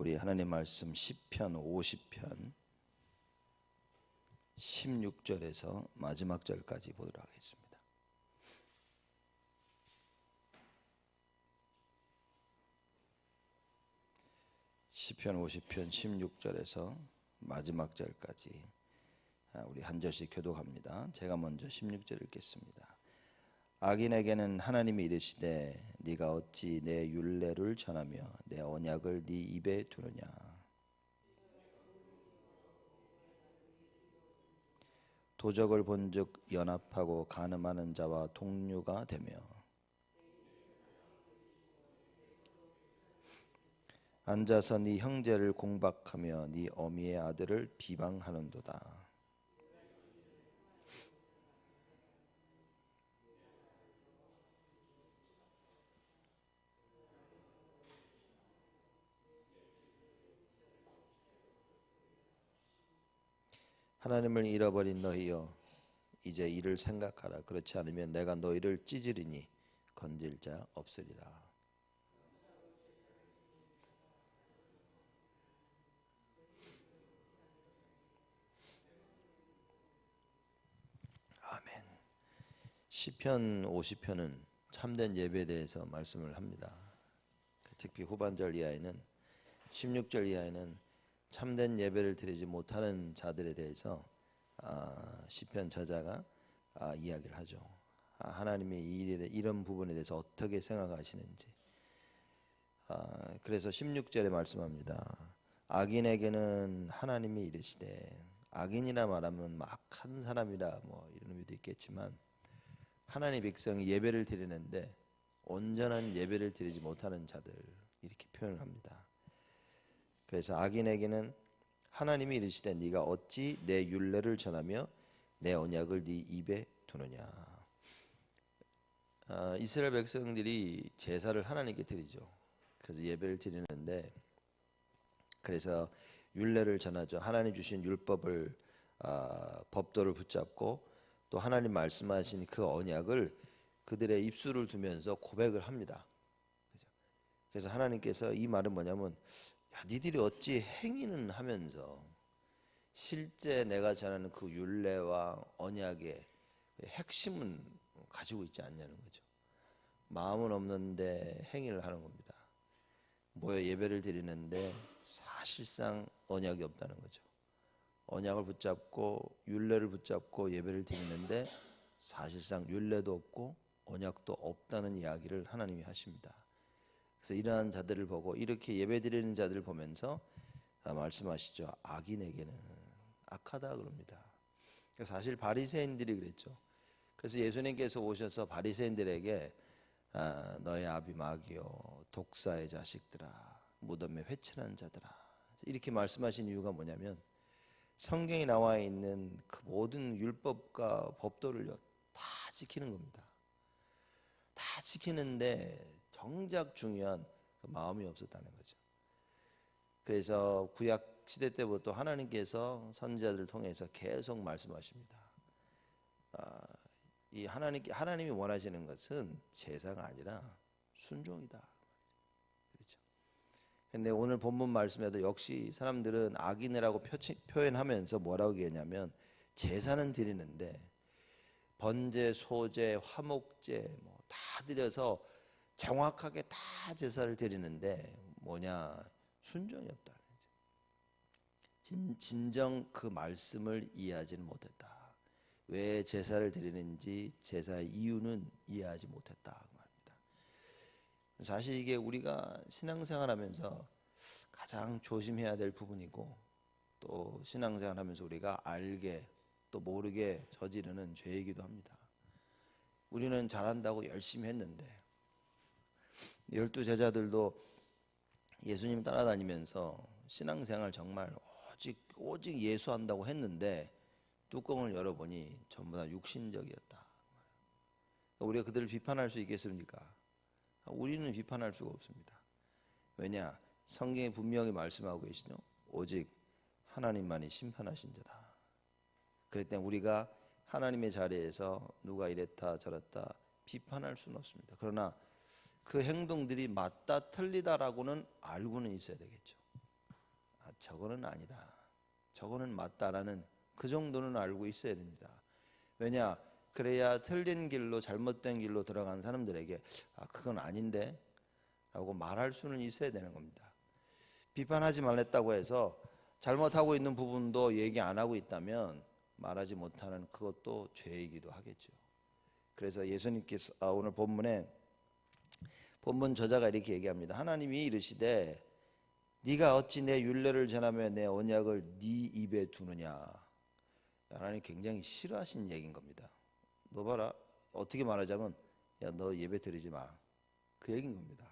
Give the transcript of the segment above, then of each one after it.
우리 하나님 말씀 10편 50편 16절에서 마지막 절까지 보도록 하겠습니다. 시편 50편 16절에서 마지막 절까지 아, 우리 한 절씩 교독합니다. 제가 먼저 16절 읽겠습니다. 악인에게는 하나님이 이르시되 네가 어찌 내 율례를 전하며 내 언약을 네 입에 두느냐? 도적을 본즉 연합하고 간음하는 자와 동류가 되며 앉아서 네 형제를 공박하며 네 어미의 아들을 비방하는도다 하나님을 잃어버린 너희여 이제 이를 생각하라. 그렇지 않으면 내가 너희를 찢으리니 건질 자 없으리라. 아멘. 시편 50편은 참된 예배에 대해서 말씀을 합니다. 특히 후반절 이하에는 16절 이하에는 참된 예배를 드리지 못하는 자들에 대해서 아, 시편 저자가 아, 이야기를 하죠. 아, 하나님의 이 일에 이런 부분에 대해서 어떻게 생각하시는지. 아, 그래서 16절에 말씀합니다. 악인에게는 하나님이 이르시되 악인이라 말하면 막한 사람이라 뭐 이런 의미도 있겠지만 하나님 백성이 예배를 드리는데 온전한 예배를 드리지 못하는 자들 이렇게 표현을 합니다. 그래서 악인에게는 하나님이 이르시되 네가 어찌 내 율례를 전하며 내 언약을 네 입에 두느냐. 아, 이스라엘 백성들이 제사를 하나님께 드리죠. 그래서 예배를 드리는데 그래서 율례를 전하죠. 하나님 주신 율법을 아, 법도를 붙잡고 또 하나님 말씀하신 그 언약을 그들의 입술을 두면서 고백을 합니다. 그래서 하나님께서 이 말은 뭐냐면 야, 니들이 어찌 행위는 하면서 실제 내가 전하는 그 율례와 언약의 핵심은 가지고 있지 않냐는 거죠. 마음은 없는데 행위를 하는 겁니다. 모여 예배를 드리는데 사실상 언약이 없다는 거죠. 언약을 붙잡고 율례를 붙잡고 예배를 드리는데 사실상 율례도 없고 언약도 없다는 이야기를 하나님이 하십니다. 그래서 이러한 자들을 보고 이렇게 예배드리는 자들을 보면서 아, 말씀하시죠. 악인에게는 악하다 그럽니다. 사실 바리새인들이 그랬죠. 그래서 예수님께서 오셔서 바리새인들에게 아, 너의 아비 마귀요 독사의 자식들아 무덤에 회칠한 자들아 이렇게 말씀하신 이유가 뭐냐면 성경에 나와 있는 그 모든 율법과 법도를요 다 지키는 겁니다. 다 지키는데 정작 중요한 그 마음이 없었다는 거죠. 그래서 구약 시대 때부터 하나님께서 선지자들을 통해서 계속 말씀하십니다. 아, 이 하나님 하나님이 원하시는 것은 제사가 아니라 순종이다. 그렇죠. 근데 오늘 본문 말씀에도 역시 사람들은 악인이라고 표현하면서 뭐라고 얘기했냐면 제사는 드리는데 번제, 소제, 화목제 뭐 다 드려서 정확하게 다 제사를 드리는데 뭐냐 순종이 거죠. 진, 진정 그 말씀을 이해하지는 못했다. 왜 제사를 드리는지 제사의 이유는 이해하지 못했다 그 말입니다. 사실 이게 우리가 신앙생활하면서 가장 조심해야 될 부분이고 또 신앙생활하면서 우리가 알게 또 모르게 저지르는 죄이기도 합니다. 우리는 잘한다고 열심히 했는데 열두 제자들도 예수님 따라다니면서 신앙생활 정말 오직 오직 예수한다고 했는데 뚜껑을 열어보니 전부 다 육신적이었다. 우리가 그들을 비판할 수 있겠습니까? 우리는 비판할 수가 없습니다. 왜냐? 성경에 분명히 말씀하고 계시죠. 오직 하나님만이 심판하신 자다. 그랬기 때문에 우리가 하나님의 자리에서 누가 이랬다 저랬다 비판할 수는 없습니다. 그러나 그 행동들이 맞다 틀리다라고는 알고는 있어야 되겠죠. 저거는 아니다. 저거는 맞다라는 그 정도는 알고 있어야 됩니다. 왜냐? 그래야 틀린 길로 잘못된 길로 들어간 사람들에게 아 그건 아닌데 라고 말할 수는 있어야 되는 겁니다. 비판하지 말랬다고 해서 잘못하고 있는 부분도 얘기 안 하고 있다면 말하지 못하는 그것도 죄이기도 하겠죠. 그래서 예수님께서 아, 오늘 본문에 본문 저자가 이렇게 얘기합니다. 하나님이 이르시되 네가 어찌 내 윤례를 전하며 내 언약을 네 입에 두느냐. 하나님 굉장히 싫어하신 얘기인 겁니다. 너 봐라 어떻게 말하자면 야 너 예배 드리지 마. 그 얘기인 겁니다.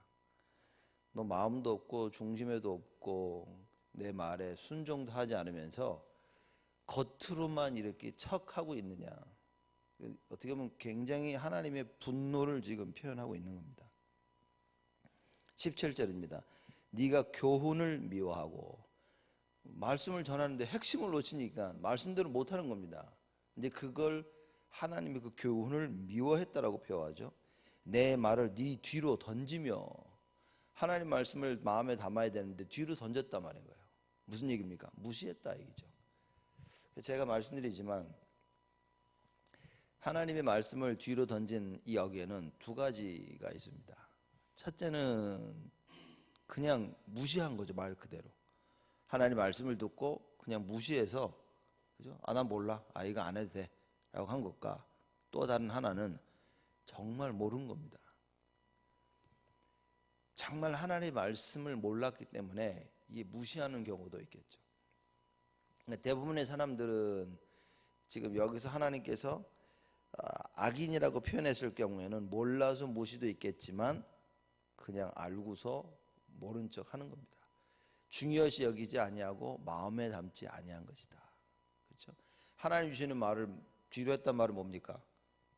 너 마음도 없고 중심에도 없고 내 말에 순종도 하지 않으면서 겉으로만 이렇게 척하고 있느냐. 어떻게 보면 굉장히 하나님의 분노를 지금 표현하고 있는 겁니다. 17절입니다. 네가 교훈을 미워하고 말씀을 전하는데 핵심을 놓치니까 말씀대로 못 하는 겁니다. 근데 그걸 하나님이 그 교훈을 미워했다라고 표현하죠. 내 말을 네 뒤로 던지며 하나님 말씀을 마음에 담아야 되는데 뒤로 던졌단 말인 거예요. 무슨 얘기입니까? 무시했다 얘기죠. 제가 말씀드리지만 하나님의 말씀을 뒤로 던진 이 여기에는 두 가지가 있습니다. 첫째는 그냥 무시한 거죠 말 그대로. 하나님 말씀을 듣고 그냥 무시해서 그죠? 아 난 몰라. 아 이거 안 해도 돼 라고 한 것과 또 다른 하나는 정말 모르는 겁니다. 정말 하나님의 말씀을 몰랐기 때문에 이게 무시하는 경우도 있겠죠. 대부분의 사람들은 지금 여기서 하나님께서 아, 악인이라고 표현했을 경우에는 몰라서 무시도 있겠지만 그냥 알고서 모른 척 하는 겁니다. 중요시 여기지 아니하고 마음에 담지 아니한 것이다. 그렇죠? 하나님 주시는 말을 뒤로 했단 말은 뭡니까?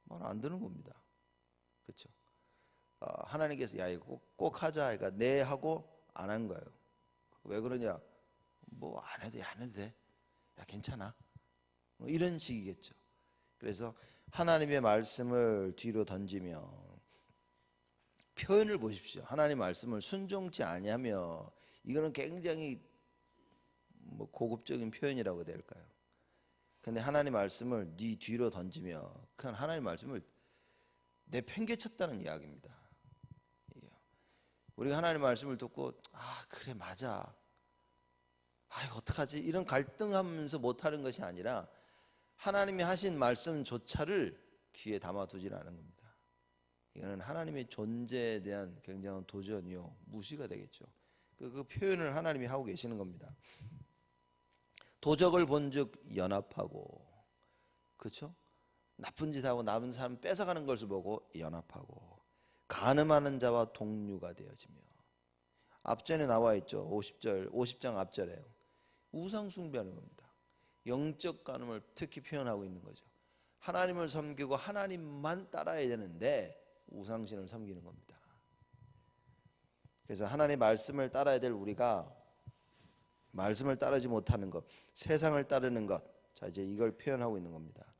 말 안 듣는 겁니다. 그렇죠? 어, 하나님께서 야 이거 꼭, 꼭 하자 그러니까 네 하고 안 한 거예요. 왜 그러냐? 뭐 안 해도 안 해도 돼. 야 괜찮아. 뭐 이런 식이겠죠. 그래서 하나님의 말씀을 뒤로 던지며 표현을 보십시오. 하나님 말씀을 순종치 아니하며 이거는 굉장히 뭐 고급적인 표현이라고 될까요? 근데 하나님 말씀을 네 뒤로 던지며 그냥 하나님 말씀을 내팽개쳤다는 이야기입니다. 우리가 하나님 말씀을 듣고 아 그래 맞아. 아 이거 어떡하지? 이런 갈등하면서 못하는 것이 아니라 하나님이 하신 말씀조차를 귀에 담아두질 않은 겁니다. 이거는 하나님의 존재에 대한 굉장한 도전이요 무시가 되겠죠. 그, 그 표현을 하나님이 하고 계시는 겁니다. 도적을 본즉 연합하고 그렇죠? 나쁜 짓 하고 남은 사람 뺏어가는 것을 보고 연합하고 가늠하는 자와 동류가 되어지며 앞전에 나와 있죠. 50절 50장 앞절에 우상 숭배하는 겁니다. 영적 간음을 특히 표현하고 있는 거죠. 하나님을 섬기고 하나님만 따라야 되는데 우상신을 섬기는 겁니다. 그래서 하나님의 말씀을 따라야 될 우리가 말씀을 따르지 못하는 것, 세상을 따르는 것. 자, 이제 이걸 표현하고 있는 겁니다.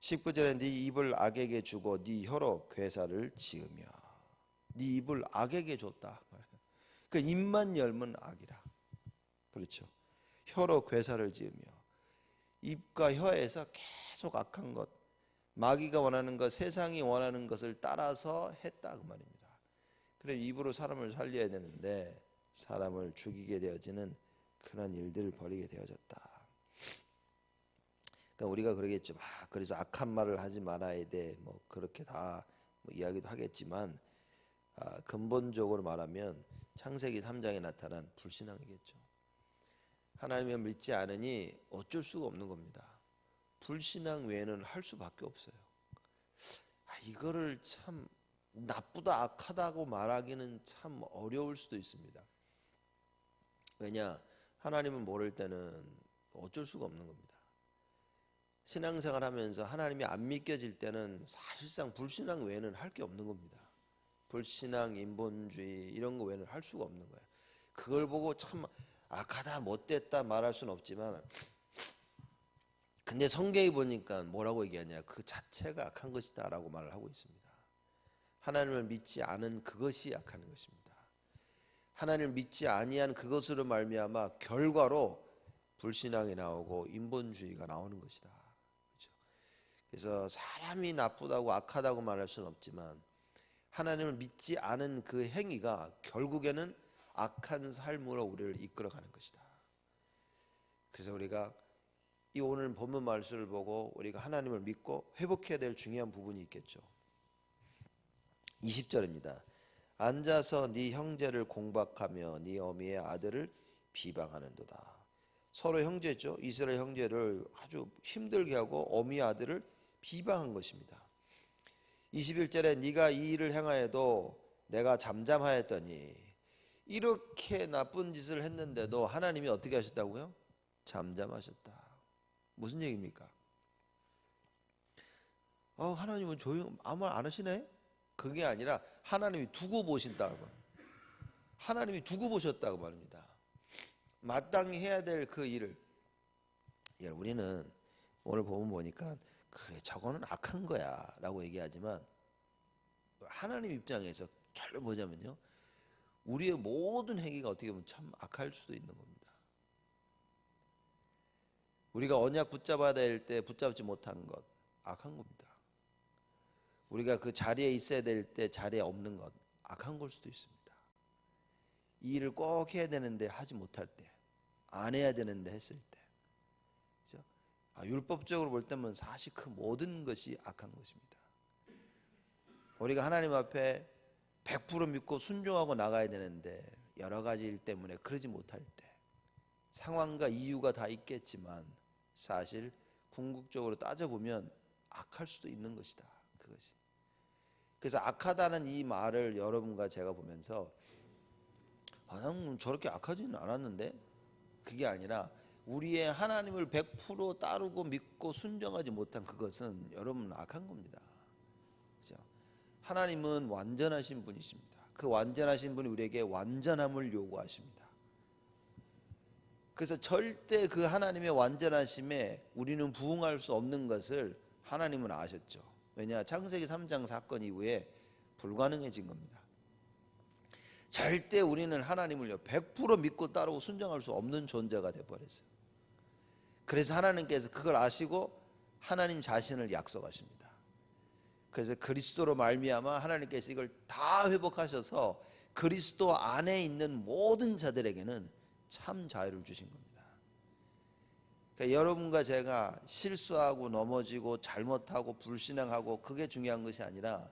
19절에 네 입을 악에게 주고 네 혀로 괴사를 지으며 네 입을 악에게 줬다. 그 입만 열면 악이라. 그렇죠. 혀로 괴사를 지으며 입과 혀에서 계속 악한 것, 마귀가 원하는 것, 세상이 원하는 것을 따라서 했다 그 말입니다. 그래 입으로 사람을 살려야 되는데 사람을 죽이게 되어지는 그런 일들을 벌이게 되어졌다. 그러니까 우리가 그러겠죠. 아, 그래서 악한 말을 하지 말아야 돼. 뭐 그렇게 다 뭐 이야기도 하겠지만 아, 근본적으로 말하면 창세기 3장에 나타난 불신앙이겠죠. 하나님을 믿지 않으니 어쩔 수가 없는 겁니다. 불신앙 외에는 할 수밖에 없어요. 아, 이거를 참 나쁘다 악하다고 말하기는 참 어려울 수도 있습니다. 왜냐 하나님은 모를 때는 어쩔 수가 없는 겁니다. 신앙생활 하면서 하나님이 안 믿겨질 때는 사실상 불신앙 외에는 할 게 없는 겁니다. 불신앙, 인본주의 이런 거 외에는 할 수가 없는 거예요. 그걸 보고 참 악하다, 못됐다 말할 수는 없지만 근데 성경에 보니까 뭐라고 얘기하냐 그 자체가 악한 것이다 라고 말을 하고 있습니다. 하나님을 믿지 않은 그것이 악한 것입니다. 하나님을 믿지 아니한 그것으로 말미암아 결과로 불신앙이 나오고 인본주의가 나오는 것이다. 그렇죠? 그래서 사람이 나쁘다고 악하다고 말할 수는 없지만 하나님을 믿지 않은 그 행위가 결국에는 악한 삶으로 우리를 이끌어가는 것이다. 그래서 우리가 이 오늘 본문 말씀을 보고 우리가 하나님을 믿고 회복해야 될 중요한 부분이 있겠죠. 20절입니다. 앉아서 네 형제를 공박하며 네 어미의 아들을 비방하는도다. 서로 형제죠. 이스라엘 형제를 아주 힘들게 하고 어미 아들을 비방한 것입니다. 21절에 네가 이 일을 행하여도 내가 잠잠하였더니 이렇게 나쁜 짓을 했는데도 하나님이 어떻게 하셨다고요? 잠잠하셨다. 무슨 얘기입니까? 어, 하나님은 조용 아무 말 안 하시네? 그게 아니라 하나님이 두고 보신다고 하나님이 두고 보셨다고 말입니다. 마땅히 해야 될 그 일을 예, 우리는 오늘 보면 보니까 그래 저거는 악한 거야라고 얘기하지만 하나님 입장에서 절로 보자면요 우리의 모든 행위가 어떻게 보면 참 악할 수도 있는 겁니다. 우리가 언약 붙잡아야 될 때 붙잡지 못한 것 악한 겁니다. 우리가 그 자리에 있어야 될 때 자리에 없는 것 악한 걸 수도 있습니다. 이 일을 꼭 해야 되는데 하지 못할 때, 안 해야 되는데 했을 때, 그죠? 아, 율법적으로 볼 때면 사실 그 모든 것이 악한 것입니다. 우리가 하나님 앞에 100% 믿고 순종하고 나가야 되는데 여러 가지 일 때문에 그러지 못할 때, 상황과 이유가 다 있겠지만 사실 궁극적으로 따져보면 악할 수도 있는 것이다. 그것이. 그래서 악하다는 이 말을 여러분과 제가 보면서 아, 난 저렇게 악하지는 않았는데 그게 아니라 우리의 하나님을 100% 따르고 믿고 순종하지 못한 그것은 여러분 악한 겁니다. 그죠? 하나님은 완전하신 분이십니다. 그 완전하신 분이 우리에게 완전함을 요구하십니다. 그래서 절대 그 하나님의 완전하심에 우리는 부응할 수 없는 것을 하나님은 아셨죠. 왜냐? 창세기 3장 사건 이후에 불가능해진 겁니다. 절대 우리는 하나님을요 100% 믿고 따르고 순종할 수 없는 존재가 돼 버렸어요. 그래서 하나님께서 그걸 아시고 하나님 자신을 약속하십니다. 그래서 그리스도로 말미암아 하나님께서 이걸 다 회복하셔서 그리스도 안에 있는 모든 자들에게는 참 자유를 주신 겁니다. 그러니까 여러분과 제가 실수하고 넘어지고 잘못하고 불신앙하고 그게 중요한 것이 아니라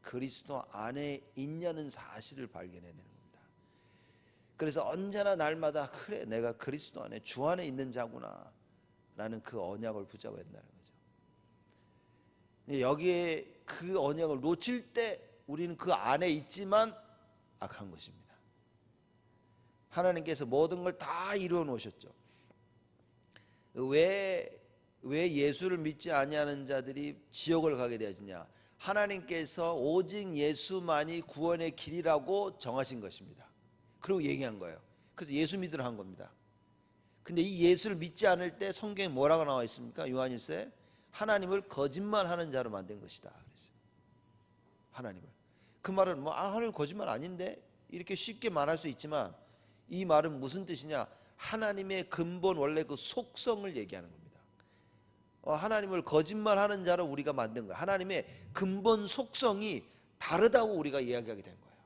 그리스도 안에 있냐는 사실을 발견해야 되는 겁니다. 그래서 언제나 날마다 그래 내가 그리스도 안에 주 안에 있는 자구나 라는 그 언약을 붙잡아야 된다는 거죠. 여기에 그 언약을 놓칠 때 우리는 그 안에 있지만 악한 것입니다. 하나님께서 모든 걸 다 이루어 놓으셨죠. 왜, 왜 예수를 믿지 아니하는 자들이 지옥을 가게 되었느냐? 하나님께서 오직 예수만이 구원의 길이라고 정하신 것입니다. 그리고 얘기한 거예요. 그래서 예수 믿으라 한 겁니다. 근데 이 예수를 믿지 않을 때 성경에 뭐라고 나와 있습니까? 요한일서에 하나님을 거짓말하는 자로 만든 것이다. 그랬어요. 하나님을. 그 말은 뭐 아, 하나님 거짓말 아닌데 이렇게 쉽게 말할 수 있지만 이 말은 무슨 뜻이냐? 하나님의 근본 원래 그 속성을 얘기하는 겁니다. 어, 하나님을 거짓말하는 자로 우리가 만든 거예요. 하나님의 근본 속성이 다르다고 우리가 이야기하게 된 거예요.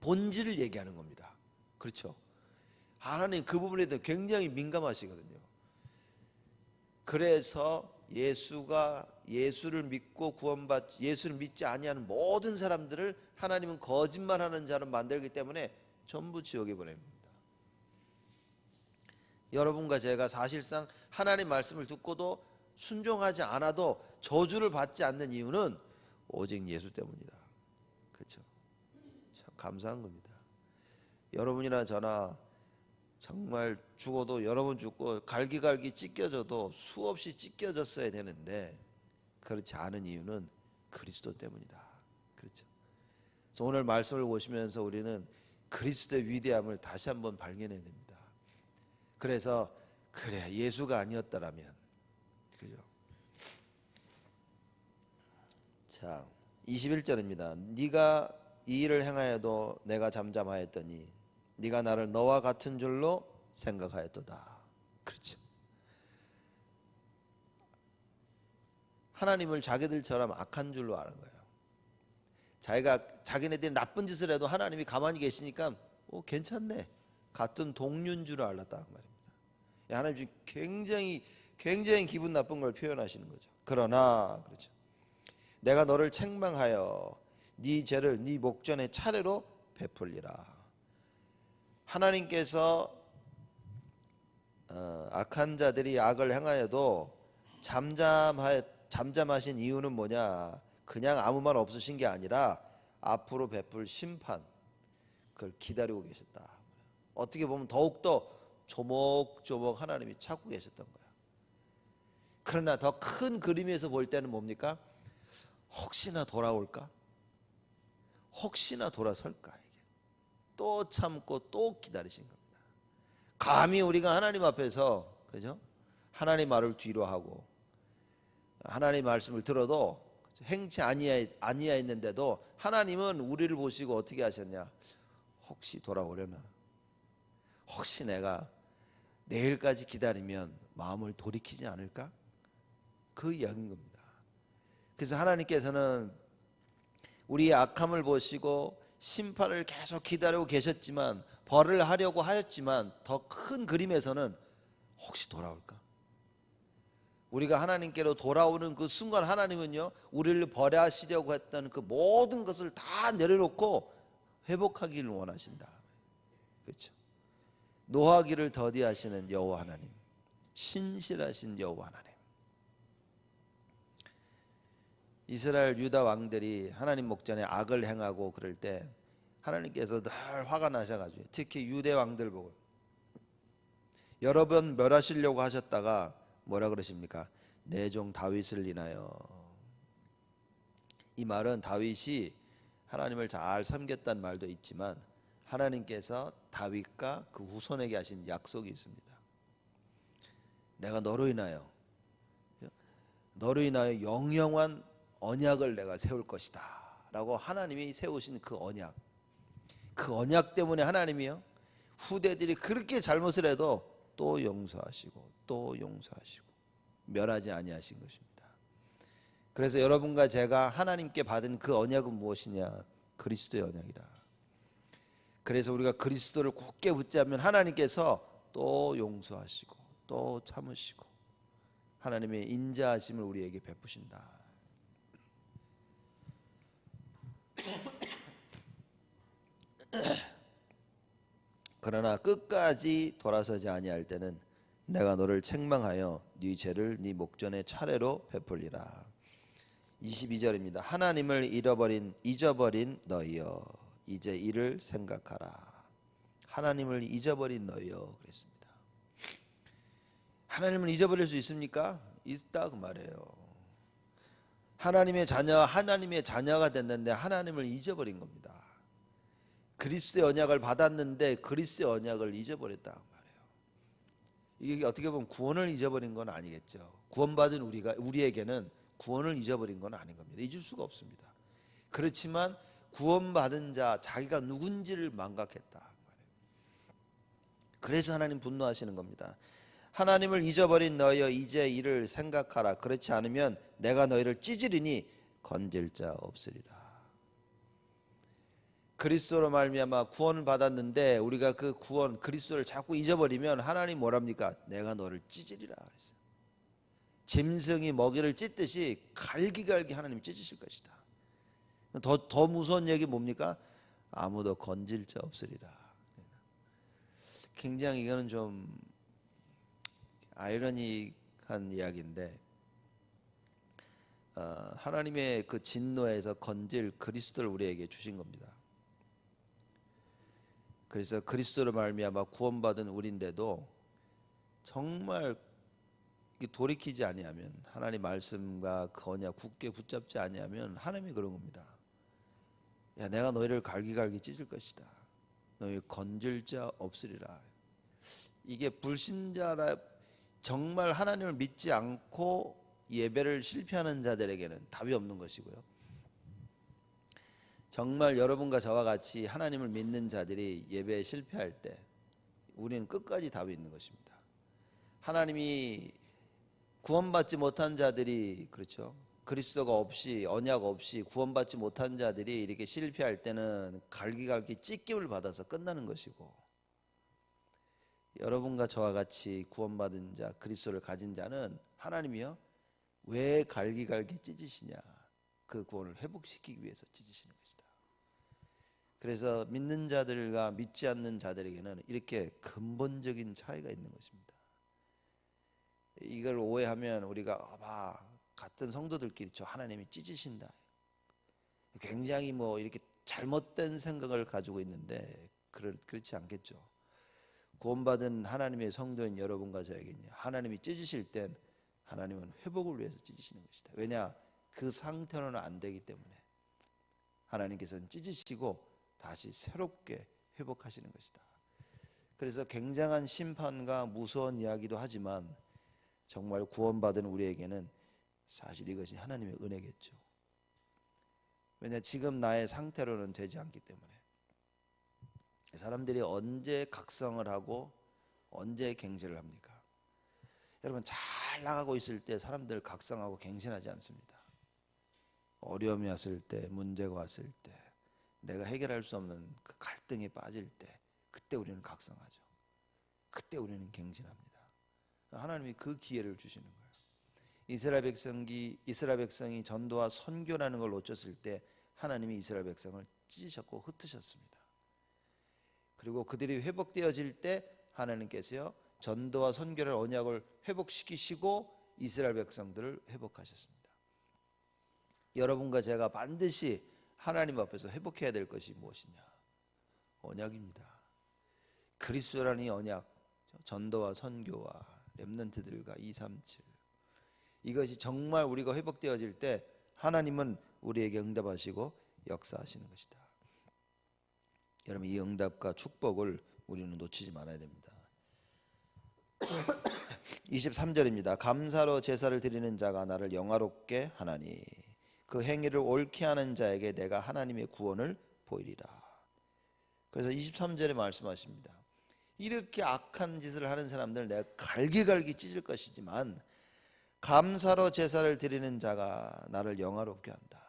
본질을 얘기하는 겁니다. 그렇죠? 하나님 그 부분에 대해 굉장히 민감하시거든요. 그래서 예수가 예수를 믿고 구원받 예수를 믿지 아니하는 모든 사람들을 하나님은 거짓말하는 자로 만들기 때문에 전부 지옥에 보냅니다. 여러분과 제가 사실상 하나님 말씀을 듣고도 순종하지 않아도 저주를 받지 않는 이유는 오직 예수 때문이다. 그렇죠? 참 감사한 겁니다. 여러분이나 저나 정말 죽어도 여러 번 죽고 갈기갈기 찢겨져도 수없이 찢겨졌어야 되는데 그렇지 않은 이유는 그리스도 때문이다. 그렇죠? 그래서 오늘 말씀을 보시면서 우리는 그리스도의 위대함을 다시 한번 발견해야 됩니다. 그래서 그래 예수가 아니었더라면 그죠? 자 21절입니다. 네가 이 일을 행하여도 내가 잠잠하였더니 네가 나를 너와 같은 줄로 생각하였도다. 그렇죠. 하나님을 자기들처럼 악한 줄로 아는 거예요. 자기가 자기네들이 나쁜 짓을 해도 하나님이 가만히 계시니까 어, 괜찮네. 같은 동료인 줄 알았다 그 말입니다. 하나님 지금 굉장히 굉장히 기분 나쁜 걸 표현하시는 거죠. 그러나 그렇죠. 내가 너를 책망하여 네 죄를 네 목전에 차례로 베풀리라. 하나님께서 어, 악한 자들이 악을 행하여도 잠잠하 잠잠하신 이유는 뭐냐? 그냥 아무 말 없으신 게 아니라 앞으로 베풀 심판 그걸 기다리고 계셨다. 어떻게 보면 더욱 더 조목조목 하나님이 찾고 계셨던 거야. 그러나 더 큰 그림에서 볼 때는 뭡니까? 혹시나 돌아올까? 혹시나 돌아설까? 이게 또 참고 또 기다리신 겁니다. 감히 우리가 하나님 앞에서 그죠? 하나님 말을 뒤로 하고 하나님 말씀을 들어도 행치 아니하 아니하였는데도 하나님은 우리를 보시고 어떻게 하셨냐? 혹시 돌아오려나? 혹시 내가 내일까지 기다리면 마음을 돌이키지 않을까? 그 이야기인 겁니다. 그래서 하나님께서는 우리의 악함을 보시고 심판을 계속 기다리고 계셨지만 벌을 하려고 하였지만 더 큰 그림에서는 혹시 돌아올까? 우리가 하나님께로 돌아오는 그 순간 하나님은요 우리를 벌하시려고 했던 그 모든 것을 다 내려놓고 회복하기를 원하신다. 그렇죠? 노하기를 더디하시는 여호와 하나님, 신실하신 여호와 하나님. 이스라엘 유다 왕들이 하나님 목전에 악을 행하고 그럴 때 하나님께서 늘 화가 나셔가지고 특히 유대 왕들 보고 여러 번 멸하시려고 하셨다가 뭐라 그러십니까? 내 종 다윗을 인하여 이 말은 다윗이 하나님을 잘 섬겼다는 말도 있지만 하나님께서 다윗과 그 후손에게 하신 약속이 있습니다. 내가 너로 인하여 너로 인하여 영영한 언약을 내가 세울 것이다. 라고 하나님이 세우신 그 언약. 그 언약 때문에 하나님이요. 후대들이 그렇게 잘못을 해도 또 용서하시고 또 용서하시고 멸하지 아니하신 것입니다. 그래서 여러분과 제가 하나님께 받은 그 언약은 무엇이냐? 그리스도의 언약이라. 그래서 우리가 그리스도를 굳게 붙잡으면 하나님께서 또 용서하시고 또 참으시고 하나님의 인자하심을 우리에게 베푸신다. 그러나 끝까지 돌아서지 아니할 때는 내가 너를 책망하여 네 죄를 네 목전에 차례로 베풀리라. 22절입니다. 하나님을 잃어버린 잊어버린 너희여 이제 이를 생각하라. 하나님을 잊어버린 너희여 그랬습니다. 하나님을 잊어버릴 수 있습니까? 있다 그 말이에요. 하나님의 자녀 하나님의 자녀가 됐는데 하나님을 잊어버린 겁니다. 그리스도의 언약을 받았는데 그리스도의 언약을 잊어버렸다 그 말이에요. 이게 어떻게 보면 구원을 잊어버린 건 아니겠죠. 구원받은 우리가 우리에게는 구원을 잊어버린 건 아닌 겁니다. 잊을 수가 없습니다. 그렇지만 구원받은 자 자기가 누군지를 망각했다 그 말이에요. 그래서 하나님 분노하시는 겁니다. 하나님을 잊어버린 너희여 이제 이를 생각하라. 그렇지 않으면 내가 너희를 찢으리니 건질 자 없으리라. 그리스도로 말미암아 구원을 받았는데 우리가 그 구원 그리스도를 자꾸 잊어버리면 하나님 뭐랍니까? 내가 너를 찢으리라 그랬어요. 짐승이 먹이를 찢듯이 갈기갈기 하나님 찢으실 것이다. 더, 더 무서운 얘기 뭡니까? 아무도 건질 자 없으리라. 굉장히 이거는 좀 아이러니한 이야기인데 어, 하나님의 그 진노에서 건질 그리스도를 우리에게 주신 겁니다. 그래서 그리스도를 말미암아 구원받은 우리인데도 정말 돌이키지 아니하면 하나님 말씀과 거냐 굳게 붙잡지 아니하면 하나님이 그런 겁니다. 야 내가 너희를 갈기갈기 찢을 것이다. 너희 건질 자 없으리라. 이게 불신자라 정말 하나님을 믿지 않고 예배를 실패하는 자들에게는 답이 없는 것이고요. 정말 여러분과 저와 같이 하나님을 믿는 자들이 예배에 실패할 때 우리는 끝까지 답이 있는 것입니다. 하나님이 구원받지 못한 자들이 그렇죠. 그리스도가 없이 언약 없이 구원받지 못한 자들이 이렇게 실패할 때는 갈기갈기 찢김을 받아서 끝나는 것이고 여러분과 저와 같이 구원받은 자 그리스도를 가진 자는 하나님이요 왜 갈기갈기 찢으시냐 그 구원을 회복시키기 위해서 찢으시는. 그래서 믿는 자들과 믿지 않는 자들에게는 이렇게 근본적인 차이가 있는 것입니다. 이걸 오해하면 우리가 봐 같은 성도들끼리 저 하나님이 찢으신다. 굉장히 뭐 이렇게 잘못된 생각을 가지고 있는데 그렇, 그렇지 않겠죠. 구원받은 하나님의 성도인 여러분과 저에게는요. 하나님이 찢으실 땐 하나님은 회복을 위해서 찢으시는 것이다. 왜냐? 그 상태로는 안 되기 때문에 하나님께서는 찢으시고 다시 새롭게 회복하시는 것이다. 그래서 굉장한 심판과 무서운 이야기도 하지만 정말 구원받은 우리에게는 사실 이것이 하나님의 은혜겠죠. 왜냐 지금 나의 상태로는 되지 않기 때문에 사람들이 언제 각성을 하고 언제 갱신을 합니까? 여러분 잘 나가고 있을 때 사람들 각성하고 갱신하지 않습니다. 어려움이 왔을 때, 문제가 왔을 때, 내가 해결할 수 없는 그 갈등에 빠질 때, 그때 우리는 각성하죠. 그때 우리는 갱신합니다. 하나님이 그 기회를 주시는 거예요. 이스라엘 백성이 이스라엘 백성이 전도와 선교라는 걸 놓쳤을 때 하나님이 이스라엘 백성을 찢으셨고 흩으셨습니다. 그리고 그들이 회복되어질 때 하나님께서요 전도와 선교를 언약을 회복시키시고 이스라엘 백성들을 회복하셨습니다. 여러분과 제가 반드시 하나님 앞에서 회복해야 될 것이 무엇이냐? 언약입니다. 그리스도라는 언약, 전도와 선교와 렘넌트들과 237 이것이 정말 우리가 회복되어질 때 하나님은 우리에게 응답하시고 역사하시는 것이다. 여러분 이 응답과 축복을 우리는 놓치지 말아야 됩니다. 23절입니다. 감사로 제사를 드리는 자가 나를 영화롭게 하나니 그 행위를 옳게 하는 자에게 내가 하나님의 구원을 보이리라. 그래서 23절에 말씀하십니다. 이렇게 악한 짓을 하는 사람들 내가 갈기갈기 찢을 것이지만 감사로 제사를 드리는 자가 나를 영화롭게 한다.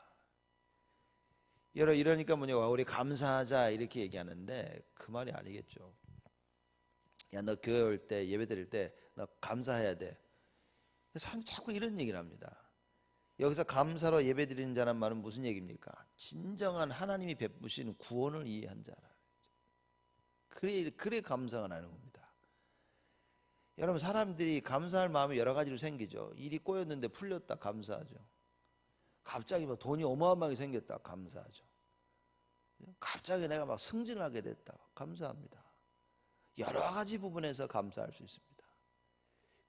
여러 이러니까 뭐냐 우리 감사하자 이렇게 얘기하는데 그 말이 아니겠죠. 야 너 교회 올 때 예배 드릴 때 너 감사해야 돼. 사람 자꾸 이런 얘기를 합니다. 여기서 감사로 예배 드리는 자란 말은 무슨 얘기입니까? 진정한 하나님이 베푸신 구원을 이해한 자라. 그래 그래 감사가 나는 겁니다. 여러분 사람들이 감사할 마음이 여러 가지로 생기죠. 일이 꼬였는데 풀렸다 감사하죠. 갑자기 뭐 돈이 어마어마하게 생겼다 감사하죠. 갑자기 내가 막 승진하게 됐다 감사합니다. 여러 가지 부분에서 감사할 수 있습니다.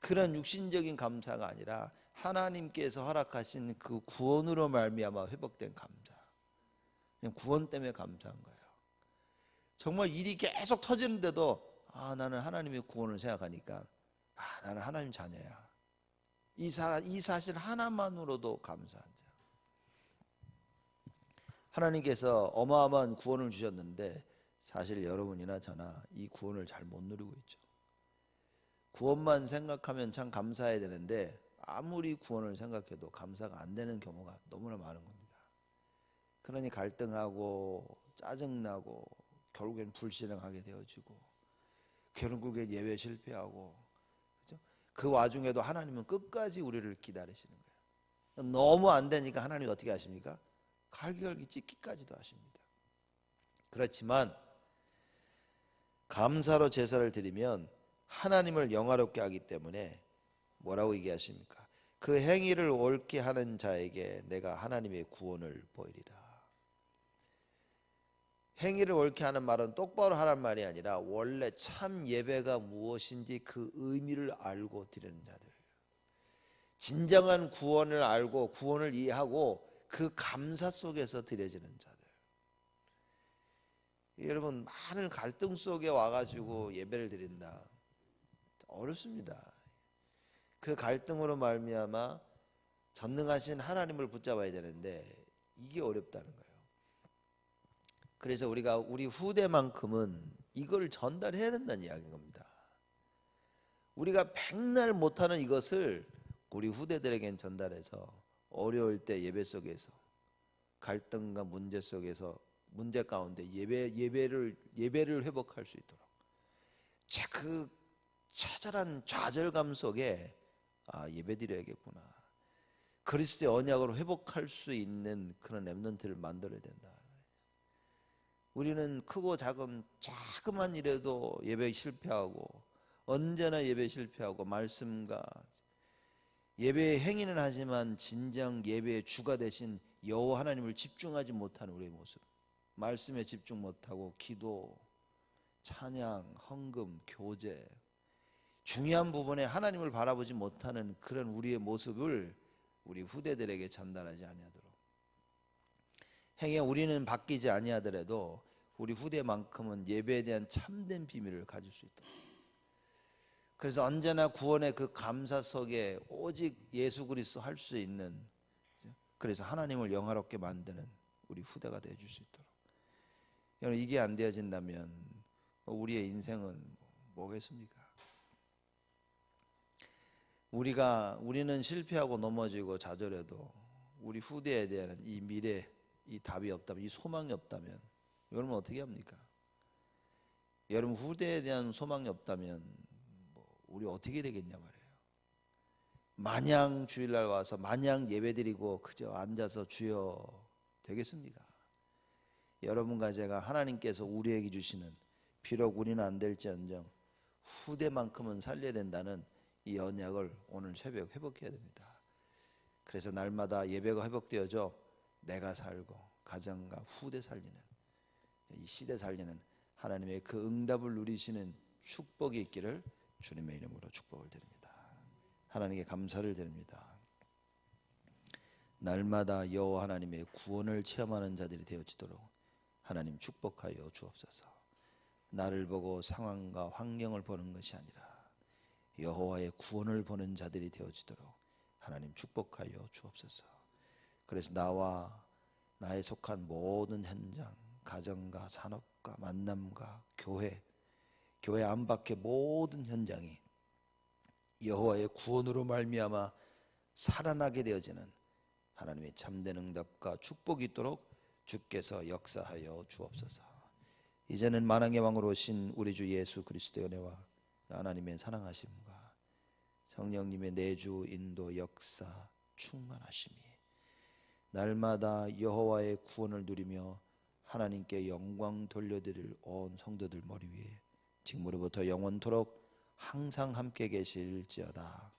그런 육신적인 감사가 아니라 하나님께서 허락하신 그 구원으로 말미암아 회복된 감사. 그냥 구원 때문에 감사한 거예요. 정말 일이 계속 터지는데도 아 나는 하나님의 구원을 생각하니까 아, 나는 하나님 자녀야. 이, 사, 이 사실 하나만으로도 감사한 자. 하나님께서 어마어마한 구원을 주셨는데 사실 여러분이나 저나 이 구원을 잘 못 누리고 있죠. 구원만 생각하면 참 감사해야 되는데 아무리 구원을 생각해도 감사가 안 되는 경우가 너무나 많은 겁니다. 그러니 갈등하고 짜증나고 결국엔 불신앙하게 되어지고 결국엔 예배 실패하고 그 와중에도 하나님은 끝까지 우리를 기다리시는 거예요. 너무 안 되니까 하나님이 어떻게 하십니까? 갈기갈기 찢기까지도 하십니다. 그렇지만 감사로 제사를 드리면 하나님을 영화롭게 하기 때문에 뭐라고 얘기하십니까? 그 행위를 옳게 하는 자에게 내가 하나님의 구원을 보이리라. 행위를 옳게 하는 말은 똑바로 하란 말이 아니라 원래 참 예배가 무엇인지 그 의미를 알고 드리는 자들. 진정한 구원을 알고 구원을 이해하고 그 감사 속에서 드려지는 자들. 여러분 많은 갈등 속에 와가지고 예배를 드린다. 어렵습니다. 그 갈등으로 말미암아 전능하신 하나님을 붙잡아야 되는데 이게 어렵다는 거예요. 그래서 우리가 우리 후대만큼은 이걸 전달해야 된다는 이야기인 겁니다. 우리가 백날 못하는 이것을 우리 후대들에겐 전달해서 어려울 때 예배 속에서 갈등과 문제 속에서 문제 가운데 예배 예배를 예배를 회복할 수 있도록 그 처절한 좌절감 속에 아 예배 드려야겠구나 그리스도의 언약으로 회복할 수 있는 그런 렘넌트를 만들어야 된다. 우리는 크고 작은 자그만 일에도 예배 실패하고 언제나 예배 실패하고 말씀과 예배의 행위는 하지만 진정 예배의 주가 되신 여호와 하나님을 집중하지 못하는 우리의 모습. 말씀에 집중 못하고 기도, 찬양, 헌금, 교제 중요한 부분에 하나님을 바라보지 못하는 그런 우리의 모습을 우리 후대들에게 전달하지 아니하도록. 행에 우리는 바뀌지 아니하더라도 우리 후대만큼은 예배에 대한 참된 비밀을 가질 수 있도록. 그래서 언제나 구원의 그 감사 속에 오직 예수 그리스도 할 수 있는 그래서 하나님을 영화롭게 만드는 우리 후대가 되어 줄 수 있도록. 여러분 이게 안 되어진다면 우리의 인생은 뭐겠습니까? 우리가 우리는 실패하고 넘어지고 좌절해도 우리 후대에 대한 이 미래 이 답이 없다면 이 소망이 없다면 여러분 어떻게 합니까? 여러분 후대에 대한 소망이 없다면 뭐 우리 어떻게 되겠냐 말이에요. 마냥 주일날 와서 마냥 예배드리고 그저 앉아서 주여 되겠습니까? 여러분과 제가 하나님께서 우리에게 주시는 비록 우리는 안 될지언정 후대만큼은 살려야 된다는 이 언약을 오늘 새벽 회복해야 됩니다. 그래서 날마다 예배가 회복되어져 내가 살고 가정과 후대 살리는 이 시대 살리는 하나님의 그 응답을 누리시는 축복이 있기를 주님의 이름으로 축복을 드립니다. 하나님께 감사를 드립니다. 날마다 여호와 하나님의 구원을 체험하는 자들이 되어지도록 하나님 축복하여 주옵소서. 나를 보고 상황과 환경을 보는 것이 아니라 여호와의 구원을 보는 자들이 되어지도록 하나님 축복하여 주옵소서. 그래서 나와 나에 속한 모든 현장, 가정과 산업과 만남과 교회, 교회 안팎의 모든 현장이 여호와의 구원으로 말미암아 살아나게 되어지는 하나님의 참된 응답과 축복이 있도록 주께서 역사하여 주옵소서. 이제는 만왕의 왕으로 오신 우리 주 예수 그리스도의 은혜와 하나님의 사랑하심과 성령님의 내주 인도 역사 충만하심이 날마다 여호와의 구원을 누리며 하나님께 영광 돌려드릴 온 성도들 머리 위에 지금으로부터 영원토록 항상 함께 계실지어다.